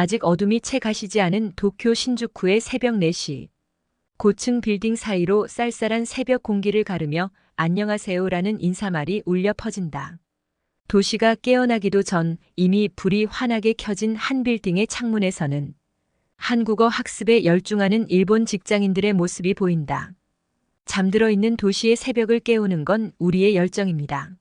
아직 어둠이 채 가시지 않은 도쿄 신주쿠의 새벽 4시. 고층 빌딩 사이로 쌀쌀한 새벽 공기를 가르며 안녕하세요라는 인사말이 울려 퍼진다. 도시가 깨어나기도 전 이미 불이 환하게 켜진 한 빌딩의 창문에서는 한국어 학습에 열중하는 일본 직장인들의 모습이 보인다. 잠들어 있는 도시의 새벽을 깨우는 건 우리의 열정입니다.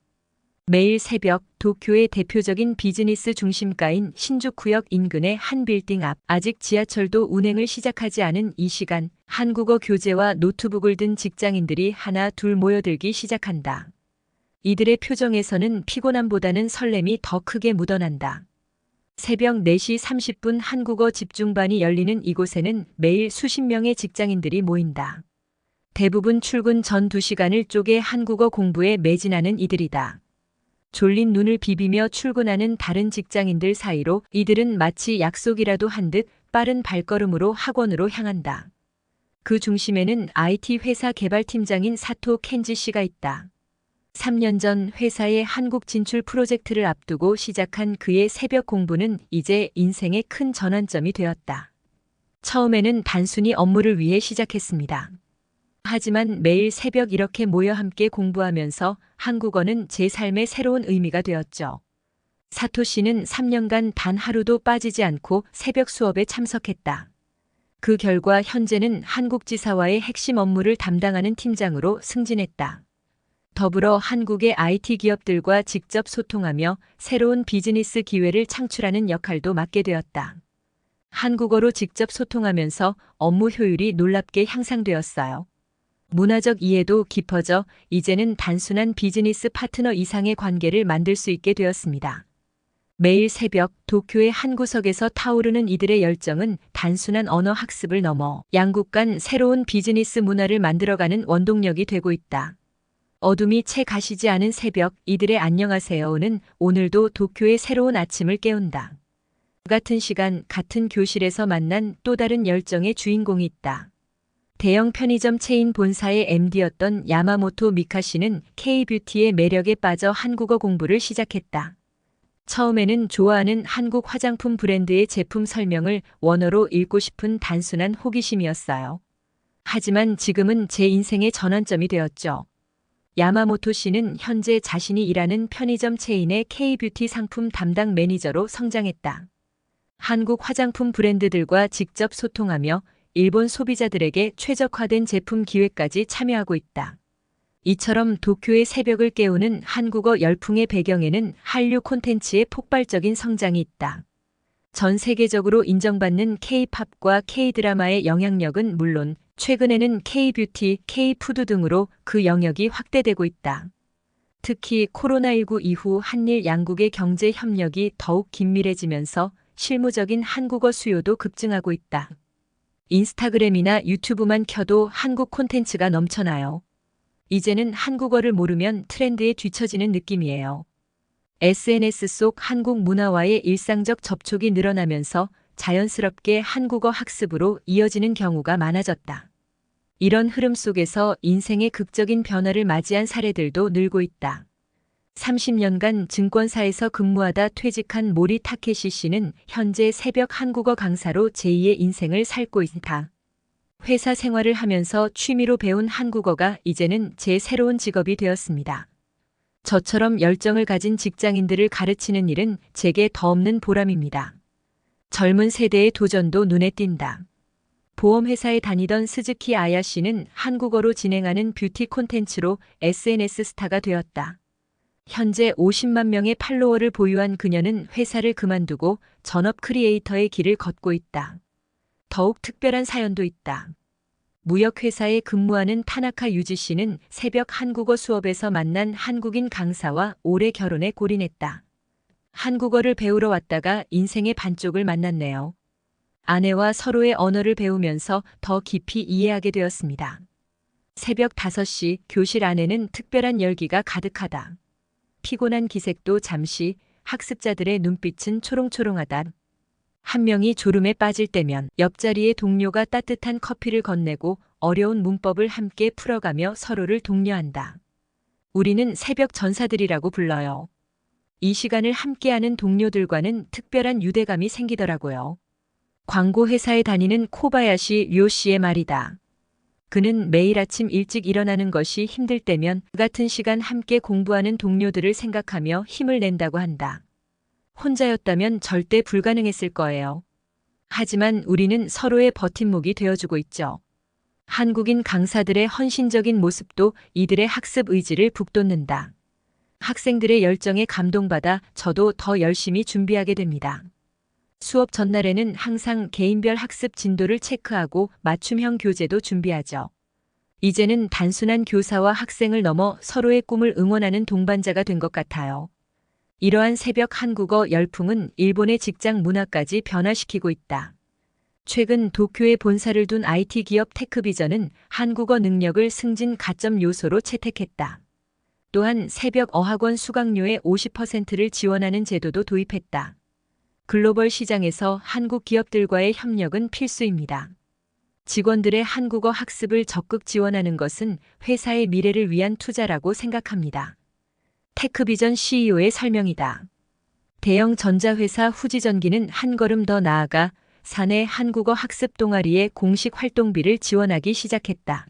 매일 새벽 도쿄의 대표적인 비즈니스 중심가인 신주쿠역 인근의 한 빌딩 앞 아직 지하철도 운행을 시작하지 않은 이 시간 한국어 교재와 노트북을 든 직장인들이 하나 둘 모여들기 시작한다. 이들의 표정에서는 피곤함보다는 설렘이 더 크게 묻어난다. 새벽 4시 30분 한국어 집중반이 열리는 이곳에는 매일 수십 명의 직장인들이 모인다. 대부분 출근 전 2시간을 쪼개 한국어 공부에 매진하는 이들이다. 졸린 눈을 비비며 출근하는 다른 직장인들 사이로 이들은 마치 약속이라도 한 듯 빠른 발걸음으로 학원으로 향한다. 그 중심에는 IT 회사 개발팀장인 사토 켄지 씨가 있다. 3년 전 회사의 한국 진출 프로젝트를 앞두고 시작한 그의 새벽 공부는 이제 인생의 큰 전환점이 되었다. 처음에는 단순히 업무를 위해 시작했습니다. 하지만 매일 새벽 이렇게 모여 함께 공부하면서 한국어는 제 삶의 새로운 의미가 되었죠. 사토 씨는 3년간 단 하루도 빠지지 않고 새벽 수업에 참석했다. 그 결과 현재는 한국지사와의 핵심 업무를 담당하는 팀장으로 승진했다. 더불어 한국의 IT 기업들과 직접 소통하며 새로운 비즈니스 기회를 창출하는 역할도 맡게 되었다. 한국어로 직접 소통하면서 업무 효율이 놀랍게 향상되었어요. 문화적 이해도 깊어져 이제는 단순한 비즈니스 파트너 이상의 관계를 만들 수 있게 되었습니다. 매일 새벽 도쿄의 한 구석에서 타오르는 이들의 열정은 단순한 언어 학습을 넘어 양국 간 새로운 비즈니스 문화를 만들어가는 원동력이 되고 있다. 어둠이 채 가시지 않은 새벽 이들의 안녕하세요는 오늘도 도쿄의 새로운 아침을 깨운다. 같은 시간 같은 교실에서 만난 또 다른 열정의 주인공이 있다. 대형 편의점 체인 본사의 MD였던 야마모토 미카 씨는 K-뷰티의 매력에 빠져 한국어 공부를 시작했다. 처음에는 좋아하는 한국 화장품 브랜드의 제품 설명을 원어로 읽고 싶은 단순한 호기심이었어요. 하지만 지금은 제 인생의 전환점이 되었죠. 야마모토 씨는 현재 자신이 일하는 편의점 체인의 K-뷰티 상품 담당 매니저로 성장했다. 한국 화장품 브랜드들과 직접 소통하며 일본 소비자들에게 최적화된 제품 기획까지 참여하고 있다. 이처럼 도쿄의 새벽을 깨우는 한국어 열풍의 배경에는 한류 콘텐츠의 폭발적인 성장이 있다. 전 세계적으로 인정받는 K-팝과 K-드라마의 영향력은 물론 최근에는 K-뷰티, K-푸드 등으로 그 영역이 확대되고 있다. 특히 코로나19 이후 한일 양국의 경제 협력이 더욱 긴밀해지면서 실무적인 한국어 수요도 급증하고 있다. 인스타그램이나 유튜브만 켜도 한국 콘텐츠가 넘쳐나요. 이제는 한국어를 모르면 트렌드에 뒤처지는 느낌이에요. SNS 속 한국 문화와의 일상적 접촉이 늘어나면서 자연스럽게 한국어 학습으로 이어지는 경우가 많아졌다. 이런 흐름 속에서 인생의 극적인 변화를 맞이한 사례들도 늘고 있다. 30년간 증권사에서 근무하다 퇴직한 모리 타케시 씨는 현재 새벽 한국어 강사로 제2의 인생을 살고 있다. 회사 생활을 하면서 취미로 배운 한국어가 이제는 제 새로운 직업이 되었습니다. 저처럼 열정을 가진 직장인들을 가르치는 일은 제게 더 없는 보람입니다. 젊은 세대의 도전도 눈에 띈다. 보험회사에 다니던 스즈키 아야 씨는 한국어로 진행하는 뷰티 콘텐츠로 SNS 스타가 되었다. 현재 50만 명의 팔로워를 보유한 그녀는 회사를 그만두고 전업 크리에이터의 길을 걷고 있다. 더욱 특별한 사연도 있다. 무역회사에 근무하는 타나카 유지 씨는 새벽 한국어 수업에서 만난 한국인 강사와 올해 결혼에 골인했다. 한국어를 배우러 왔다가 인생의 반쪽을 만났네요. 아내와 서로의 언어를 배우면서 더 깊이 이해하게 되었습니다. 새벽 5시 교실 안에는 특별한 열기가 가득하다. 피곤한 기색도 잠시 학습자들의 눈빛은 초롱초롱하다. 한 명이 졸음에 빠질 때면 옆자리의 동료가 따뜻한 커피를 건네고 어려운 문법을 함께 풀어가며 서로를 독려한다. 우리는 새벽 전사들이라고 불러요. 이 시간을 함께하는 동료들과는 특별한 유대감이 생기더라고요. 광고 회사에 다니는 코바야시 료 씨의 말이다. 그는 매일 아침 일찍 일어나는 것이 힘들 때면 그 같은 시간 함께 공부하는 동료들을 생각하며 힘을 낸다고 한다. 혼자였다면 절대 불가능했을 거예요. 하지만 우리는 서로의 버팀목이 되어주고 있죠. 한국인 강사들의 헌신적인 모습도 이들의 학습 의지를 북돋는다. 학생들의 열정에 감동받아 저도 더 열심히 준비하게 됩니다. 수업 전날에는 항상 개인별 학습 진도를 체크하고 맞춤형 교재도 준비하죠. 이제는 단순한 교사와 학생을 넘어 서로의 꿈을 응원하는 동반자가 된 것 같아요. 이러한 새벽 한국어 열풍은 일본의 직장 문화까지 변화시키고 있다. 최근 도쿄에 본사를 둔 IT 기업 테크비전은 한국어 능력을 승진 가점 요소로 채택했다. 또한 새벽 어학원 수강료의 50%를 지원하는 제도도 도입했다. 글로벌 시장에서 한국 기업들과의 협력은 필수입니다. 직원들의 한국어 학습을 적극 지원하는 것은 회사의 미래를 위한 투자라고 생각합니다. 테크비전 CEO의 설명이다. 대형 전자회사 후지전기는 한 걸음 더 나아가 사내 한국어 학습 동아리의 공식 활동비를 지원하기 시작했다.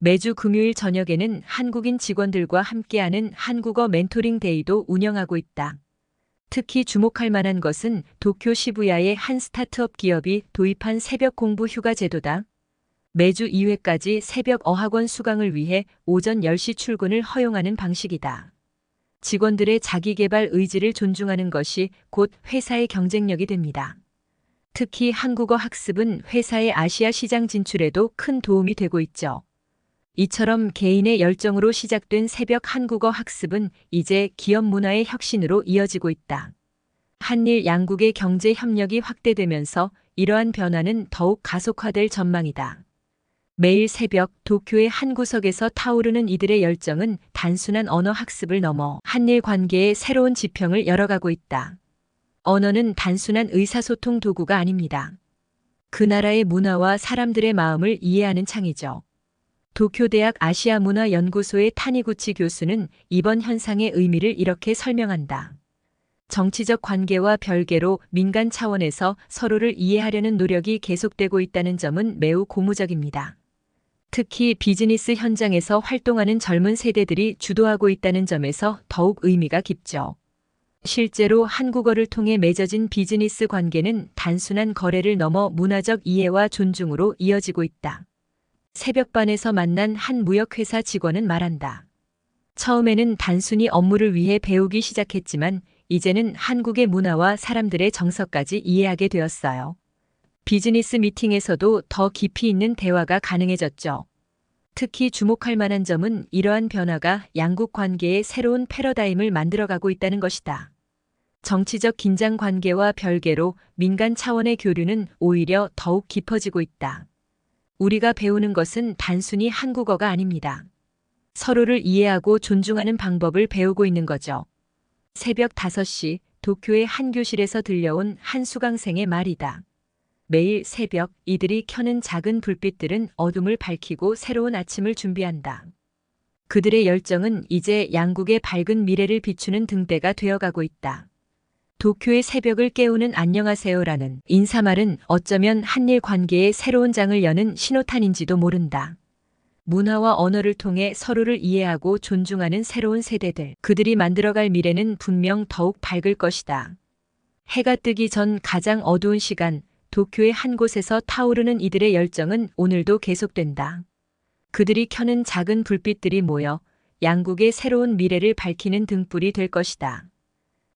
매주 금요일 저녁에는 한국인 직원들과 함께하는 한국어 멘토링 데이도 운영하고 있다. 특히 주목할 만한 것은 도쿄 시부야의 한 스타트업 기업이 도입한 새벽 공부 휴가 제도다. 매주 2회까지 새벽 어학원 수강을 위해 오전 10시 출근을 허용하는 방식이다. 직원들의 자기개발 의지를 존중하는 것이 곧 회사의 경쟁력이 됩니다. 특히 한국어 학습은 회사의 아시아 시장 진출에도 큰 도움이 되고 있죠. 이처럼 개인의 열정으로 시작된 새벽 한국어 학습은 이제 기업 문화의 혁신으로 이어지고 있다. 한일 양국의 경제 협력이 확대되면서 이러한 변화는 더욱 가속화될 전망이다. 매일 새벽 도쿄의 한 구석에서 타오르는 이들의 열정은 단순한 언어 학습을 넘어 한일 관계의 새로운 지평을 열어가고 있다. 언어는 단순한 의사소통 도구가 아닙니다. 그 나라의 문화와 사람들의 마음을 이해하는 창이죠. 도쿄대학 아시아문화연구소의 타니구치 교수는 이번 현상의 의미를 이렇게 설명한다. 정치적 관계와 별개로 민간 차원에서 서로를 이해하려는 노력이 계속되고 있다는 점은 매우 고무적입니다. 특히 비즈니스 현장에서 활동하는 젊은 세대들이 주도하고 있다는 점에서 더욱 의미가 깊죠. 실제로 한국어를 통해 맺어진 비즈니스 관계는 단순한 거래를 넘어 문화적 이해와 존중으로 이어지고 있다. 새벽반에서 만난 한 무역회사 직원은 말한다. 처음에는 단순히 업무를 위해 배우기 시작했지만 이제는 한국의 문화와 사람들의 정서까지 이해하게 되었어요. 비즈니스 미팅에서도 더 깊이 있는 대화가 가능해졌죠. 특히 주목할 만한 점은 이러한 변화가 양국 관계의 새로운 패러다임을 만들어가고 있다는 것이다. 정치적 긴장 관계와 별개로 민간 차원의 교류는 오히려 더욱 깊어지고 있다. 우리가 배우는 것은 단순히 한국어가 아닙니다. 서로를 이해하고 존중하는 방법을 배우고 있는 거죠. 새벽 5시 도쿄의 한 교실에서 들려온 한 수강생의 말이다. 매일 새벽 이들이 켜는 작은 불빛들은 어둠을 밝히고 새로운 아침을 준비한다. 그들의 열정은 이제 양국의 밝은 미래를 비추는 등대가 되어가고 있다. 도쿄의 새벽을 깨우는 안녕하세요라는 인사말은 어쩌면 한일 관계의 새로운 장을 여는 신호탄인지도 모른다. 문화와 언어를 통해 서로를 이해하고 존중하는 새로운 세대들, 그들이 만들어갈 미래는 분명 더욱 밝을 것이다. 해가 뜨기 전 가장 어두운 시간, 도쿄의 한 곳에서 타오르는 이들의 열정은 오늘도 계속된다. 그들이 켜는 작은 불빛들이 모여 양국의 새로운 미래를 밝히는 등불이 될 것이다.